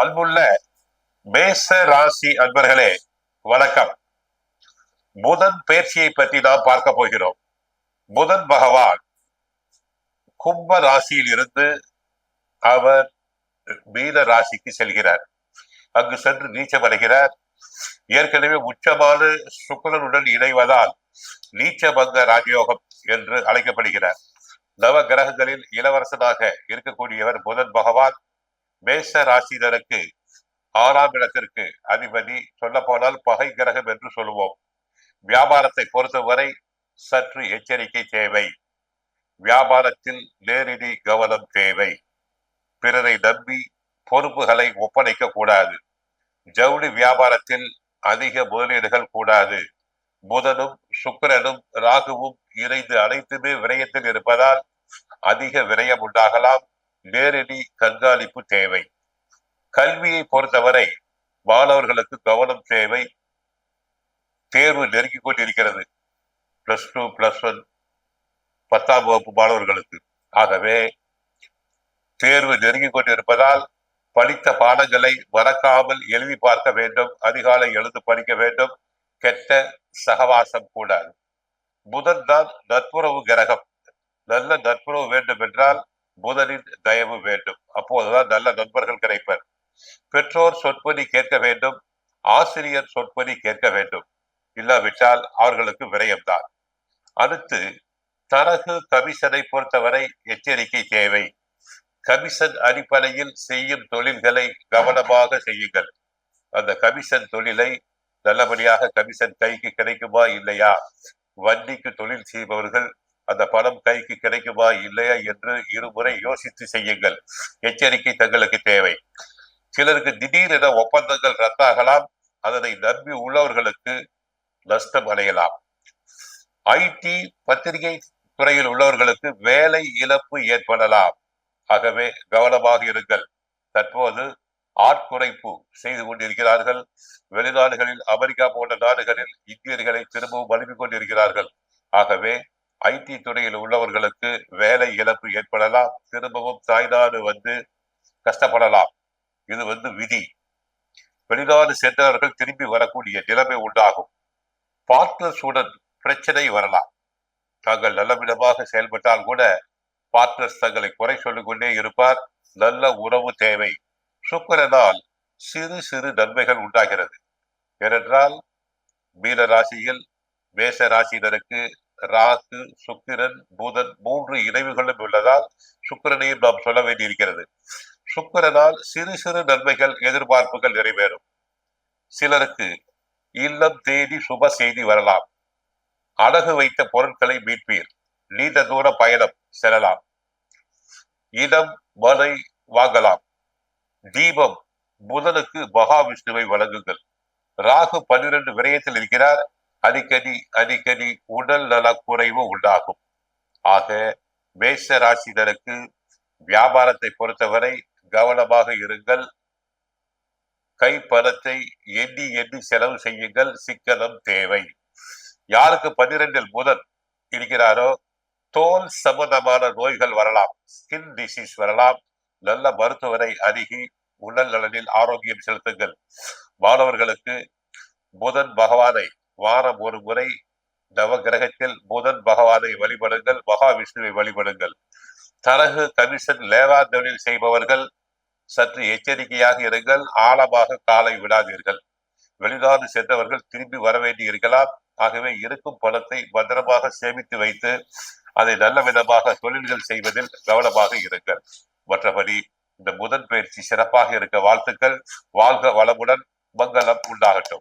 அன்புள்ள மேச ராசி அன்பர்களே வணக்கம். புதன் பயிற்சியை பற்றி நாம் பார்க்க போகிறோம். புதன் பகவான் கும்ப ராசியில் இருந்து அவர் மீன ராசிக்கு செல்கிறார். அங்கு சென்று நீச்சமடைகிறார் ஏற்கனவே உச்சமான சுக்கரனுடன் இணைவதால் நீச்சபங்க ராஜயோகம் என்று அழைக்கப்படுகிறார். நவ கிரகங்களில் இளவரசனாக இருக்கக்கூடியவர் புதன் பகவான். மேச ராசிதருக்கு ஆறாம் இடத்திற்கு அதிபதி சொல்ல போனால் பகை கிரகம் என்று சொல்லுவோம். வியாபாரத்தை பொறுத்தவரை சற்று எச்சரிக்கை தேவை. வியாபாரத்தில் நேரடி கவனம் தேவை. பிறரை நம்பி பொறுப்புகளை ஒப்படைக்க கூடாது. ஜவுளி வியாபாரத்தில் அதிக முதலீடுகள் கூடாது. புதனும் சுக்கிரனும் ராகுவும் இணைந்து அனைத்துமே விரயத்தில் இருப்பதால் அதிக விரயம் உண்டாகலாம். நேரடி கண்காணிப்பு தேவை. கல்வியை பொறுத்தவரை மாணவர்களுக்கு கவனம் தேவை. தேர்வு நெருங்கிக் கொண்டிருக்கிறது. பிளஸ் டூ பிளஸ் ஒன் பத்தாம் வகுப்பு மாணவர்களுக்கு. ஆகவே தேர்வு நெருங்கிக் கொண்டிருப்பதால் படித்த பாடங்களை மறக்காமல் எழுதி பார்க்க வேண்டும். அதிகாலை எழுந்து படிக்க வேண்டும். கெட்ட சகவாசம் கூடாது. புதன் தான் நட்புறவு கிரகம். நல்ல நட்புறவு வேண்டும் என்றால் புதனின் தயவு வேண்டும். அப்போதுதான் நல்ல நண்பர்கள் கிடைப்பர். பெற்றோர் சொற்பொழி கேட்க வேண்டும். ஆசிரியர் சொற்பொழி கேட்க வேண்டும். இல்லாவிட்டால் அவர்களுக்கு விரயம்தான். அடுத்து தரகு கமிஷனை பொறுத்தவரை எச்சரிக்கை தேவை. கமிஷன் அடிப்படையில் செய்யும் தொழில்களை கவனமாக செய்யுங்கள். அந்த கமிஷன் தொழிலை நல்லபடியாக கமிஷன் கைக்கு கிடைக்குமா இல்லையா? வண்டிக்கு தொழில் செய்பவர்கள் அந்த பண கைக்கு கிடைக்குமா? இல்லையா? என்று இருமுறை யோசித்து செய்யுங்கள். எச்சரிக்கை தங்களுக்கு தேவை. சிலருக்கு திடீரென ஒப்பந்தங்கள் ரத்தாகலாம். அதனை நம்பி உள்ளவர்களுக்கு நஷ்டம் அடையலாம். ஐடி பத்திரிகை துறையில் உள்ளவர்களுக்கு வேலை இழப்பு ஏற்படலாம். ஆகவே கவனமாக இருங்கள். தற்போது ஆட்குறைப்பு செய்து கொண்டிருக்கிறார்கள். வெளிநாடுகளில் அமெரிக்கா போன்ற நாடுகளில் இந்தியர்களை திரும்பவும் அனுப்பிக் கொண்டிருக்கிறார்கள். ஆகவே ஐடி துறையில் உள்ளவர்களுக்கு வேலை இழப்பு ஏற்படலாம். திரும்பவும் தாய்நாடு வந்து கஷ்டப்படலாம். இது வந்து விதி. வெளிநாடு சென்றவர்கள் திரும்பி வரக்கூடிய நிலைமை உண்டாகும். பார்ட்னர்ஸுடன் பிரச்சனை வரலாம். தாங்கள் நல்லவிதமாக செயல்பட்டால் கூட பார்ட்னர்ஸ் தங்களை குறை சொல்லிக்கொண்டே இருப்பார். நல்ல உறவு தேவை. சுக்கரனால் சிறு சிறு நன்மைகள் உண்டாகிறது. ஏனென்றால் மீன ராசியில் மேச ராசியினருக்கு ராகு சுக்கிரன் புதன் மூன்று இணைவுகளும் உள்ளதால் சுக்கிரனையும் நாம் சொல்ல வேண்டியிருக்கிறது. சுக்கிரனால் சிறு சிறு நன்மைகள் எதிர்பார்ப்புகள் நிறைவேறும். சிலருக்கு இல்லம் தேடி சுப செய்தி வரலாம். அழகு வைத்த பொருட்களை மீட்பீர். நீண்ட தூர பயணம் செல்லலாம். இடம் மலை வாங்கலாம். தீபம் புதனுக்கு மகாவிஷ்ணுவை வழங்குங்கள். ராகு பன்னிரண்டு விரயத்தில் இருக்கிறார். அடிக்கடி அடிக்கடி உடல் நலக்குறைவு குறைவு உண்டாகும். ஆக மேஷ ராசினருக்கு வியாபாரத்தை பொறுத்தவரை கவனமாக இருங்கள். கை பணத்தை எண்ணி எண்ணி செலவு செய்யுங்கள். சிக்கனம் தேவை. யாருக்கு பன்னிரெண்டில் முதல் இருக்கிறாரோ தோல் சம்பந்தமான நோய்கள் வரலாம். ஸ்கின் டிசீஸ் வரலாம். நல்ல மருத்துவரை அணுகி உடல் நலனில் ஆரோக்கியம் செலுத்துங்கள். மாணவர்களுக்கு புதன் பகவானை வாரம் ஒரு முறை நவ கிரகத்தில் புதன் பகவானை வழிபடுங்கள் மகாவிஷ்ணுவை வழிபடுங்கள். தரகு கமிஷன் லேவா தொழில் செய்பவர்கள் சற்று எச்சரிக்கையாக இருங்கள் ஆழமாக காலை விடாதீர்கள். வெளிநாடு சென்றவர்கள் திரும்பி வர வேண்டியிருக்கலாம் ஆகவே இருக்கும் பணத்தை பத்திரமாக சேமித்து வைத்து அதை நல்ல விதமாக தொழில்கள் செய்வதில் கவனமாக இருங்கள். மற்றபடி இந்த புதன் பயிற்சி சிறப்பாக இருக்க வாழ்த்துக்கள். வாழ்க வளமுடன் மங்களம் உண்டாகட்டும்.